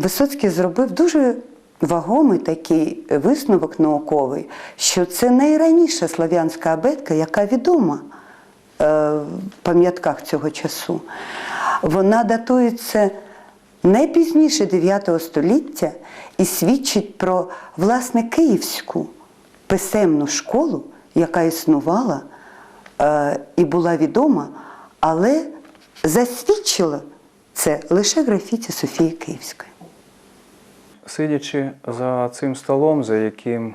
Висоцький зробив дуже вагомий такий висновок науковий, що це найраніша слав'янська абетка, яка відома е, в пам'ятках цього часу. Вона датується не пізніше 9 століття і свідчить про власне київську писемну школу, яка існувала е, і була відома, але засвідчила це лише графіті Софії Київської. Сидячи за цим столом, за яким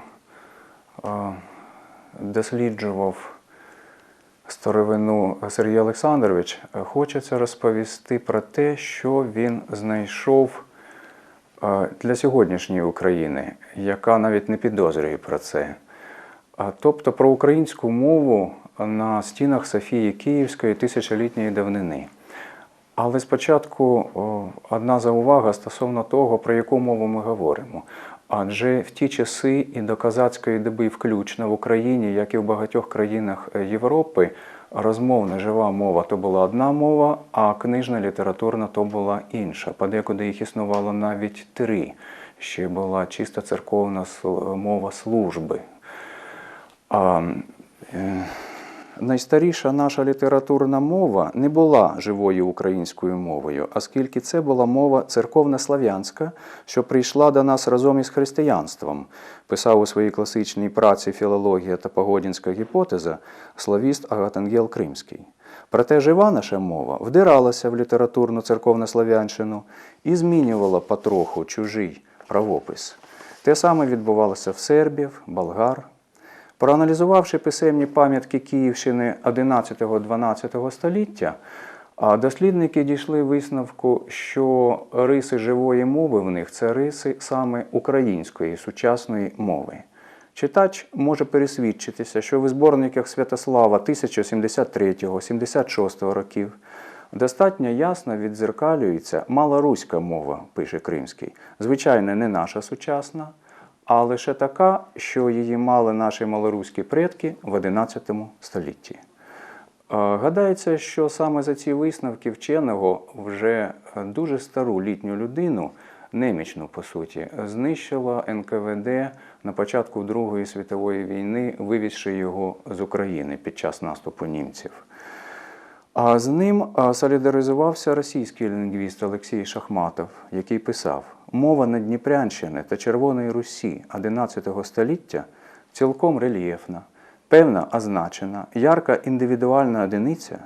досліджував старовину Сергій Олександрович, хочеться розповісти про те, що він знайшов для сьогоднішньої України, яка навіть не підозрює про це. Тобто про українську мову на стінах Софії Київської тисячолітньої давнини. Але спочатку одна заувага стосовно того, про яку мову ми говоримо. Адже в ті часи і до козацької доби, включно в Україні, як і в багатьох країнах е, Європи, розмовна жива мова то була одна мова, а книжна літературна то була інша. Подекуди їх існувало навіть три. Ще була чисто церковна мова служби. А, е, найстаріша наша літературна мова не була живою українською мовою, оскільки це була мова церковно-слав'янська, що прийшла до нас разом із християнством, писав у своїй класичній праці Філологія та погодінська гіпотеза славіст Агатангел Кримський. Проте жива наша мова вдиралася в літературну церковно-слав'янщину і змінювала потроху чужий правопис. Те саме відбувалося в сербів, болгар, Проаналізувавши писемні пам'ятки Київщини 11-12 століття, дослідники дійшли висновку, що риси живої мови в них це риси саме української сучасної мови. Читач може пересвідчитися, що в зборниках Святослава 1073-76 років достатньо ясно відзеркалюється малоруська мова, пише Кримський. Звичайно, не наша сучасна, а лише така, що її мали наші малоруські предки в XI столітті. Е, Гадається, що саме за ці висновки вченого вже дуже стару літню людину, немічну по суті, знищила НКВД на початку Другої світової війни, вивізши його з України під час наступу німців. А з ним солідаризувався російський лінгвіст Олексій Шахматов, який писав: мова Надніпрянщини та Червоної Русі XI століття цілком рельєфна, певна означена, ярка індивідуальна одиниця,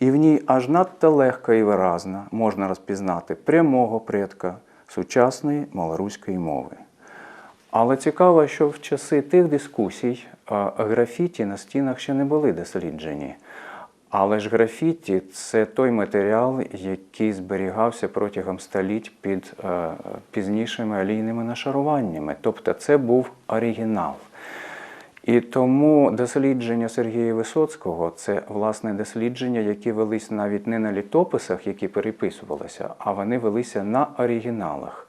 і в ній аж надто легко і виразно можна розпізнати прямого предка сучасної малоруської мови. Але цікаво, що в часи тих дискусій графіті на стінах ще не були досліджені. Але ж графіті це той матеріал, який зберігався протягом століть під е, пізнішими олійними нашаруваннями. Тобто це був оригінал. І тому дослідження Сергія Висоцького це власне дослідження, які велись навіть не на літописах, які переписувалися, а вони велися на оригіналах.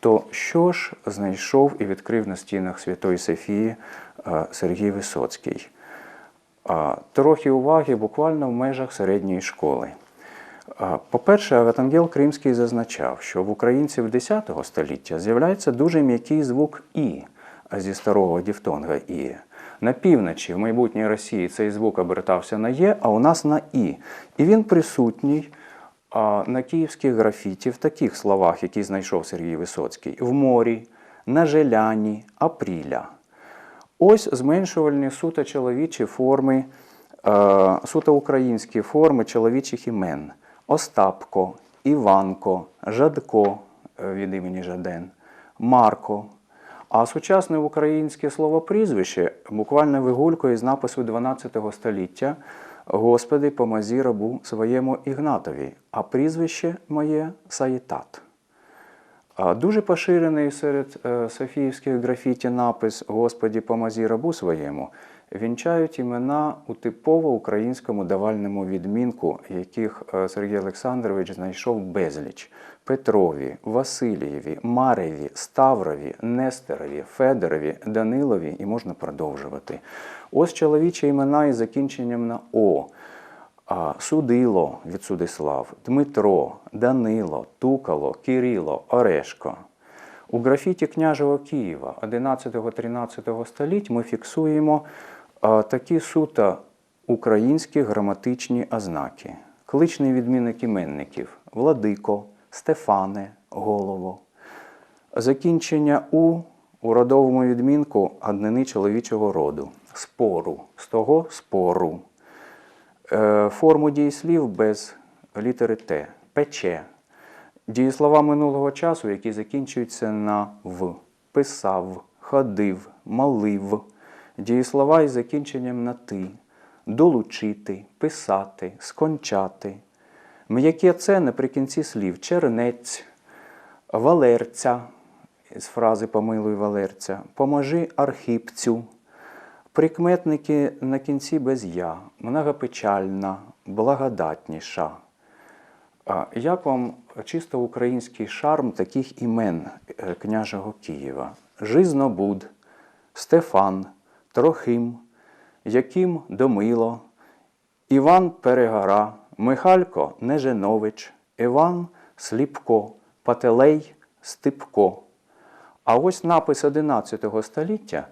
То що ж знайшов і відкрив на стінах Святої Софії е, Сергій Висоцький? Трохи уваги буквально в межах середньої школи. По-перше, Аватангел Кримський зазначав, що в українців X століття з'являється дуже м'який звук І зі старого діфтонга І. На півночі в майбутній Росії цей звук обертався на Є, а у нас на І. І він присутній на київських графіті в таких словах, які знайшов Сергій Висоцький: в морі, на желяні, апріля. Ось зменшувальні суто чоловічі форми, е, суто українські форми чоловічих імен: Остапко, Іванко, Жадко е, від імені Жаден, Марко. А сучасне українське слово прізвище буквально вигулькує з напису 12 століття Господи, помазі рабу своєму Ігнатові, а прізвище моє Саїтат. Дуже поширений серед е, софіївських графіті напис Господі помазі рабу своєму вінчають імена у типово українському давальному відмінку, яких е, Сергій Олександрович знайшов безліч: Петрові, Васильєві, Мареві, Ставрові, Нестерові, Федорові, Данилові і можна продовжувати. Ось чоловічі імена із закінченням на О. Судило від Судислав, Дмитро, Данило, Тукало, Кирило, Орешко. У графіті княжого Києва 11-13 століть ми фіксуємо такі суто українські граматичні ознаки. Кличний відмінник іменників Владико, Стефане, Голово. Закінчення У у родовому відмінку однини чоловічого роду. Спору, з того спору. Е, Форму дієслів без літери Т. Пече. Дієслова минулого часу, які закінчуються на В. Писав, ходив, молив. Дієслова із закінченням на ти. Долучити, писати, скончати. М'яке це наприкінці слів чернець, валерця з фрази Помилуй Валерця, поможи архіпцю. Прикметники на кінці без я, многопечальна, благодатніша. Як вам чисто український шарм таких імен е, княжого Києва? Жизнобуд, Стефан, Трохим, Яким Домило, Іван Перегора, Михалько Неженович, Іван Сліпко, Пателей Стипко. А ось напис 11 століття,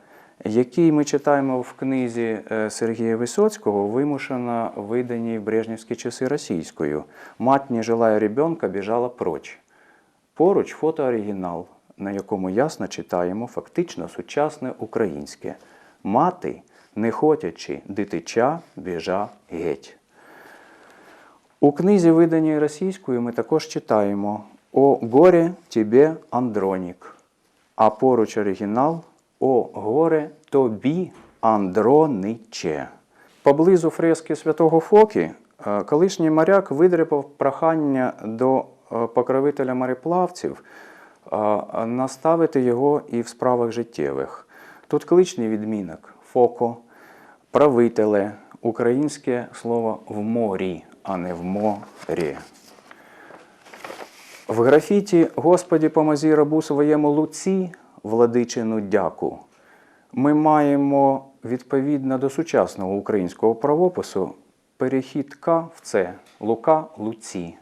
який ми читаємо в книзі е, Сергія Висоцького, вимушено виданій в брежнівські часи російською. Мать, не желая ребенка, біжала проч. Поруч фотооригінал, на якому ясно читаємо фактично сучасне українське. Мати, не хотячи дитича, біжа геть. У книзі, виданій російською, ми також читаємо О горе тебе, Андронік. А поруч оригінал О горе тобі, Андрониче. Поблизу фрески святого Фоки е, колишній моряк видряпав прохання до е, покровителя мореплавців е, наставити його і в справах життєвих. Тут кличний відмінок Фоко, правителе, українське слово в морі, а не в морі. В графіті Господі помозі рабу своєму луці, владичину дяку, ми маємо відповідно до сучасного українського правопису перехід К в Це Лука Луці,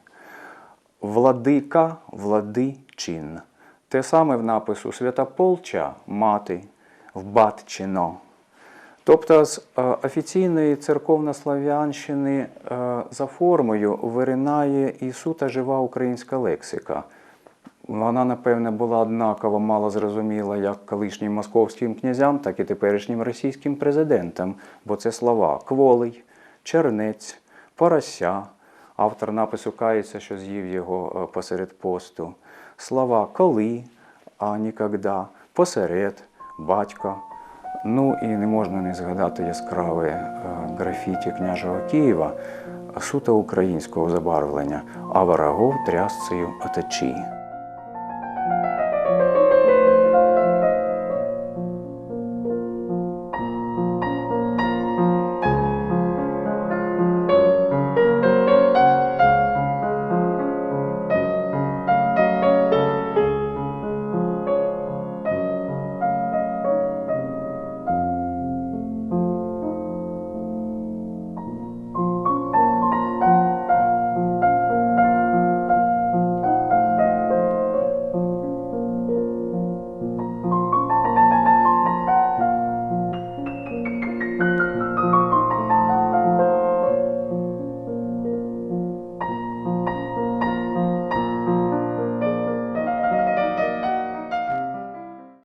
владика владичин. Те саме в напису Святополча мати в Батчино. Тобто з е, офіційної церковнослов'янщини е, за формою виринає і сута жива українська лексика. Вона, напевне, була однаково мало зрозуміла як колишнім московським князям, так і теперішнім російським президентам, бо це слова кволий, чернець, порося. Автор напису кається, що з'їв його е, посеред посту. Слова коли, а нікогда, посеред, батько. Ну і не можна не згадати яскраве е, графіті княжого Києва суто українського забарвлення, а ворогов трясцею оточі.